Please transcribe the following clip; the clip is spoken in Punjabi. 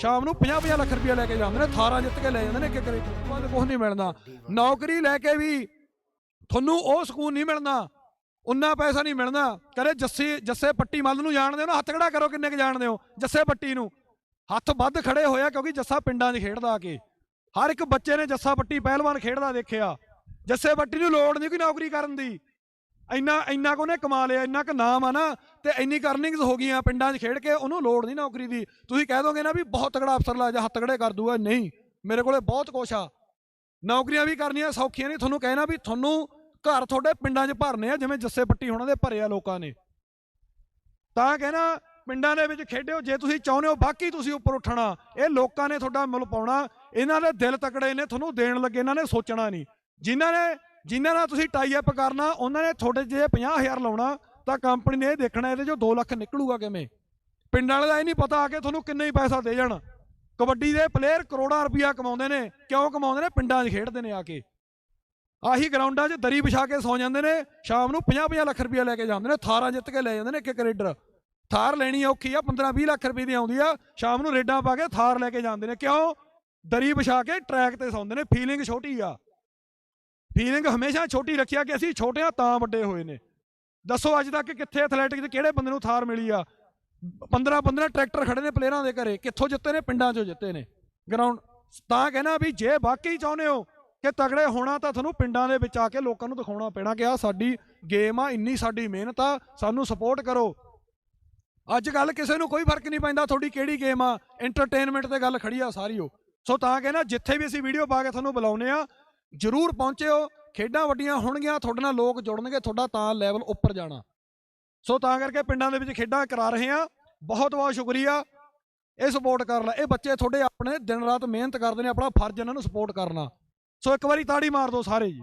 ਸ਼ਾਮ ਨੂੰ 50-50 ਲੱਖ ਰੁਪਏ ਲੈ ਕੇ ਜਾਂਦੇ ਨੇ ਥਾਰਾਂ ਜਿੱਤ ਕੇ ਲੈ ਜਾਂਦੇ ਨੇ ਇੱਕ ਕਰੇ ਕੁਝ ਨਹੀਂ ਮਿਲਦਾ ਨੌਕਰੀ ਲੈ ਕੇ ਵੀ ਤੁਹਾਨੂੰ ਉਹ ਸਕੂਨ ਨਹੀਂ ਮਿਲਣਾ, ਉਨਾ ਪੈਸਾ ਨਹੀਂ ਮਿਲਣਾ। ਕਰੇ ਜੱਸੇ ਜੱਸੇ ਪੱਟੀ ਮੱਲ ਨੂੰ ਜਾਣਦੇ ਹੋ ਨਾ, ਹੱਥ ਖੜਾ ਕਰੋ ਕਿੰਨੇ ਕੁ ਜਾਣਦੇ ਹੋ, ਜੱਸੇ ਪੱਟੀ ਨੂੰ। ਹੱਥ ਵੱਧ ਖੜੇ ਹੋਇਆ ਕਿਉਂਕਿ ਜੱਸਾ ਪਿੰਡਾਂ 'ਚ ਖੇਡਦਾ ਆ ਕੇ। ਹਰ ਇੱਕ ਬੱਚੇ ਨੇ ਜੱਸਾ ਪੱਟੀ ਪਹਿਲਵਾਨ ਖੇਡਦਾ ਦੇਖਿਆ। ਜੱਸੇ ਪੱਟੀ ਨੂੰ ਲੋੜ ਨਹੀਂ ਕੋਈ ਨੌਕਰੀ ਕਰਨ ਦੀ। ਇੰਨਾ ਇੰਨਾ ਕੁ ਉਹਨੇ ਕਮਾ ਲਿਆ, ਇੰਨਾ ਕੁ ਨਾਮ ਆ ਨਾ, ਤੇ ਇੰਨੀ ਕਰਨਿੰਗਸ ਹੋ ਗਈਆਂ ਪਿੰਡਾਂ 'ਚ ਖੇਡ ਕੇ, ਉਹਨੂੰ ਲੋੜ ਨਹੀਂ ਨੌਕਰੀ ਦੀ। ਤੁਸੀਂ ਕਹਿ ਦੋਗੇ ਨਾ ਵੀ ਬਹੁਤ ਤਗੜਾ ਅਫਸਰ ਲਾ ਜਾ ਹੱਥ ਖੜੇ ਕਰ ਦੂਗਾ। ਨਹੀਂ, ਮੇਰੇ ਕੋਲੇ ਬਹੁਤ ਕੁਛ ਆ। ਨੌਕਰੀਆਂ ਵੀ ਕਰਨੀਆਂ ਸੌਖੀਆਂ ਨਹੀਂ ਤੁਹਾਨੂੰ ਕਹਿਣਾ ਵੀ ਤੁਹਾਨੂੰ ਘਰ ਤੁਹਾਡੇ ਪਿੰਡਾਂ 'ਚ ਭਰਨੇ ਆ, ਜਿਵੇਂ ਜੱਸੇ ਪੱਟੀ ਹੋਣਾ ਦੇ ਭਰੇ ਆ ਲੋਕਾਂ ਨੇ। ਤਾਂ ਕਹਿਣਾ, ਪਿੰਡਾਂ ਦੇ ਵਿੱਚ ਖੇਡਿਓ, ਜੇ ਤੁਸੀਂ ਚਾਹੁੰਦੇ ਹੋ ਬਾਕੀ ਤੁਸੀਂ ਉੱਪਰ ਉੱਠਣਾ। ਇਹ ਲੋਕਾਂ ਨੇ ਤੁਹਾਡਾ ਮੁੱਲ ਪਾਉਣਾ। ਇਹਨਾਂ ਦੇ ਦਿਲ ਤਕੜੇ ਨੇ, ਤੁਹਾਨੂੰ ਦੇਣ ਲੱਗੇ, ਇਹਨਾਂ ਨੇ ਸੋਚਣਾ ਨਹੀਂ। ਜਿਨ੍ਹਾਂ ਨੇ ਜਿਨ੍ਹਾਂ ਨਾਲ ਤੁਸੀਂ ਟਾਈ ਅਪ ਕਰਨਾ, ਉਹਨਾਂ ਨੇ ਤੁਹਾਡੇ ਜੇ 50000 ਲਾਉਣਾ, ਤਾਂ ਕੰਪਨੀ ਨੇ ਇਹ ਦੇਖਣਾ ਇਹਦੇ ਚੋਂ 2 ਲੱਖ ਨਿਕਲੂਗਾ ਕਿਵੇਂ? ਪਿੰਡਾਂ ਵਾਲੇ ਦਾ ਇਹ ਨਹੀਂ ਪਤਾ ਆ ਕੇ ਤੁਹਾਨੂੰ ਕਿੰਨਾ ਹੀ ਪੈਸਾ ਦੇ ਜਾਣ। ਕਬੱਡੀ ਦੇ ਪਲੇਅਰ ਕਰੋੜਾਂ ਰੁਪਇਆ ਕਮਾਉਂਦੇ ਨੇ, ਕਿਉਂ ਕਮਾਉਂਦੇ ਨੇ? ਪਿੰਡਾਂ 'ਚ ਖੇਡਦੇ ਨੇ ਆ ਕੇ। ਆਹੀ ਗਰਾਊਂਡਾਂ 'ਚ ਦਰੀ ਵਿਛਾ ਕੇ ਸੌ ਜਾਂਦੇ ਨੇ, ਸ਼ਾਮ ਨੂੰ 50-50 ਲੱਖ ਰੁਪਇਆ ਲੈ ਕੇ ਜਾਂਦੇ ਨੇ, ਥਾਰਾਂ ਜਿੱਤ ਕੇ ਲੈ ਜਾਂਦੇ ਨੇ ਇੱਕ ਇੱਕ ਰੇਡਰ। ਥਾਰ ਲੈਣੀ ਔਖੀ ਆ 15-20 ਲੱਖ ਰੁਪਏ ਦੀ ਆਉਂਦੀ ਆ, ਸ਼ਾਮ ਨੂੰ ਰੇਡਾਂ ਪਾ ਕੇ ਥਾਰ ਲੈ ਕੇ ਜਾਂਦੇ ਨੇ, ਕਿਉਂ? ਦਰੀ ਵਿਛਾ ਕੇ ਟਰੈਕ ਤੇ ਸੌਂਦੇ ਨੇ ਫੀਲਿੰਗ ਛੋਟੀ ਆ। ਫੀਲਿੰਗ ਹਮੇਸ਼ਾ ਛੋਟੀ ਰੱਖਿਆ ਕਿ ਅਸੀਂ ਛੋਟੇ ਆ ਤਾਂ ਵੱਡੇ ਹੋਏ ਨੇ। ਦੱਸੋ ਅੱਜ ਤੱਕ ਕਿੱਥੇ ਐਥਲੈਟਿਕ 'ਚ ਕਿਹੜੇ ਬੰਦੇ ਨੂੰ ਥਾਰ ਮਿਲੀ ਆ? 15 15 ਟਰੈਕਟਰ ਖੜੇ ਨੇ ਪਲੇਅਰਾਂ ਦੇ ਘਰੇ, ਕਿੱਥੋਂ ਜਿੱਤੇ ਨੇ, ਪਿੰਡਾਂ 'ਚੋਂ ਜਿੱਤੇ ਨੇ। ਗਰਾਊਂਡ ਤਾਂ ਕਹਿਣਾ ਵੀ ਜੇ ਵਾਕਈ ਚਾਹੁੰਦੇ ਹੋ ਕਿ ਤਗੜੇ ਹੋਣਾ ਤਾਂ ਤੁਹਾਨੂੰ ਪਿੰਡਾਂ ਦੇ ਵਿੱਚ ਆ ਕੇ ਲੋਕਾਂ ਨੂੰ ਦਿਖਾਉਣਾ ਪੈਣਾ ਕਿ ਆ ਸਾਡੀ ਗੇਮ ਆ, ਇੰਨੀ ਸਾਡੀ ਮਿਹਨਤ ਆ, ਸਾਨੂੰ ਸਪੋਰਟ ਕਰੋ। ਅੱਜ ਕੱਲ ਕਿਸੇ ਨੂੰ ਕੋਈ ਫ਼ਰਕ ਨਹੀਂ ਪੈਂਦਾ ਤੁਹਾਡੀ ਕਿਹੜੀ ਗੇਮ ਆ ਐਂਟਰਟੇਨਮੈਂਟ ਤੇ ਗੱਲ ਖੜੀ ਆ ਸਾਰੀ ਉਹ। ਸੋ ਤਾਂ ਕਹਿੰਦਾ ਜਿੱਥੇ ਵੀ ਅਸੀਂ ਵੀਡੀਓ ਪਾ ਕੇ ਤੁਹਾਨੂੰ ਬੁਲਾਉਨੇ ਆ ਜਰੂਰ ਪਹੁੰਚਿਓ, ਖੇਡਾਂ ਵੱਡੀਆਂ ਹੋਣਗੀਆਂ, ਤੁਹਾਡੇ ਨਾਲ ਲੋਕ ਜੁੜਨਗੇ, ਤੁਹਾਡਾ ਤਾਂ ਲੈਵਲ ਉੱਪਰ ਜਾਣਾ। ਸੋ ਤਾਂ ਕਰਕੇ ਪਿੰਡਾਂ ਦੇ ਵਿੱਚ ਖੇਡਾਂ ਕਰਾ ਰਹੇ ਆ ਬਹੁਤ ਬਹੁਤ ਸ਼ੁਕਰੀਆ। ਇਹ ਸਪੋਰਟ ਕਰ ਲੈ ਇਹ ਬੱਚੇ ਤੁਹਾਡੇ ਆਪਣੇ ਦਿਨ ਰਾਤ ਮਿਹਨਤ ਕਰਦੇ ਨੇ, ਆਪਣਾ ਫਰਜ਼ ਇਹਨਾਂ ਨੂੰ ਸਪੋਰਟ ਕਰਨਾ। ਸੋ ਇੱਕ ਵਾਰੀ ਤਾੜੀ ਮਾਰ ਦਿਓ ਸਾਰੇ ਜੀ।